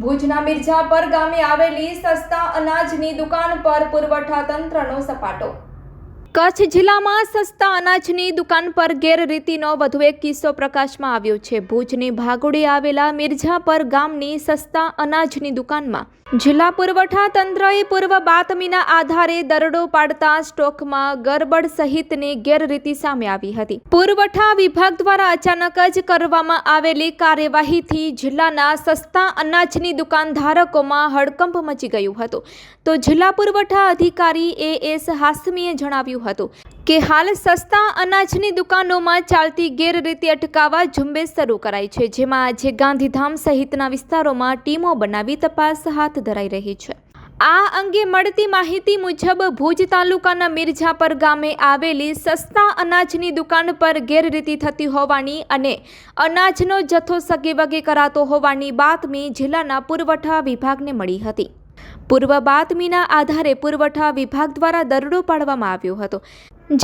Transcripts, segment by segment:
ભુજના મિર્જાપર ગામે આવેલી સસ્તા અનાજની દુકાન પર પુરવઠા તંત્રનો સપાટો કચ્છ જિલ્લામાં સસ્તા અનાજની દુકાન પર ગેરરીતિનો વધુ એક કિસ્સો પ્રકાશમાં આવ્યો છે. ભુજની ભાગોડી આવેલા મિર્ઝાપર ગામની સસ્તા અનાજની દુકાનમાં જિલ્લા પુરવઠા તંત્રએ પૂર્વ બાતમીના આધારે દરડો પાડતા સ્ટોકમાં ગરબડ સહિતની ગેરરીતિ સામે આવી હતી. પુરવઠા વિભાગ દ્વારા અચાનક જ કરવામાં આવેલી કાર્યવાહીથી જિલ્લાના સસ્તા અનાજની દુકાન ધારકોમાં હડકંપ મચી ગયું હતું. તો જિલ્લા પુરવઠા અધિકારી એ એસ હાસમીએ જણાવ્યું હતું કે હાલ સસ્તા અનાજની દુકાનોમાં ચાલતી ગેરરીતિ અટકાવવા ઝુંબેશ શરૂ કરાઈ છે, જેમાં આજે ગાંધીધામ સહિતના વિસ્તારોમાં ટીમો બનાવી તપાસ હાથ ધરાઈ રહી છે. આ અંગે મળતી માહિતી મુજબ ભુજ તાલુકાના મિર્જાપર ગામે આવેલી સસ્તા અનાજની દુકાન પર ગેરરીતિ થતી હોવાની અને અનાજનો જથ્થો સગેવગે કરાતો હોવાની બાતમી જિલ્લાના પુરવઠા વિભાગને મળી હતી. પૂર્વ બાતમીના આધારે પુરવઠા વિભાગ દ્વારા દરડો પાડવામાં આવ્યો હતો.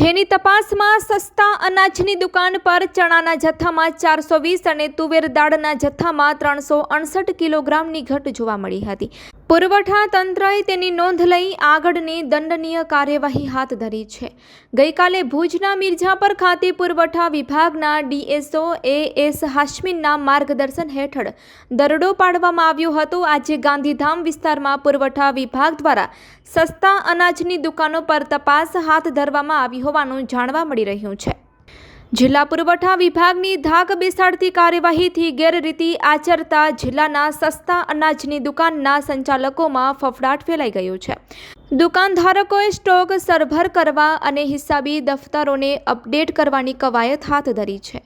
જેની તપાસમાં સસ્તા અનાજની દુકાન પર ચણાના જથ્થામાં ચારસો વીસ અને તુવેર દાળના જથ્થામાં ત્રણસો અડસઠ કિલોગ્રામની ઘટ જોવા મળી હતી. પુરવઠા તંત્રએ તેની નોંધ લઈ આગળની દંડનીય કાર્યવાહી હાથ ધરી છે. ગઈકાલે ભુજના મિર્જાપર ખાતે પુરવઠા વિભાગના ડીએસઓ એ એસ હાશમીનના માર્ગદર્શન હેઠળ દરડો પાડવામાં આવ્યો હતો. આજે ગાંધીધામ વિસ્તારમાં પુરવઠા વિભાગ દ્વારા સસ્તા અનાજની દુકાનો પર તપાસ હાથ ધરવામાં આવી હોવાનું જાણવા મળી રહ્યું છે. જિલ્લા પુરવઠા વિભાગની ધાક બેસાડતી કાર્યવાહીથી ગેરરીતિ આચરતા જિલ્લાના સસ્તા અનાજની દુકાનના સંચાલકોમાં ફફડાટ ફેલાઈ ગયો છે. દુકાનધારકોએ સ્ટોક સરભર કરવા અને હિસાબી દફતરોને અપડેટ કરવાની કવાયત હાથ ધરી છે.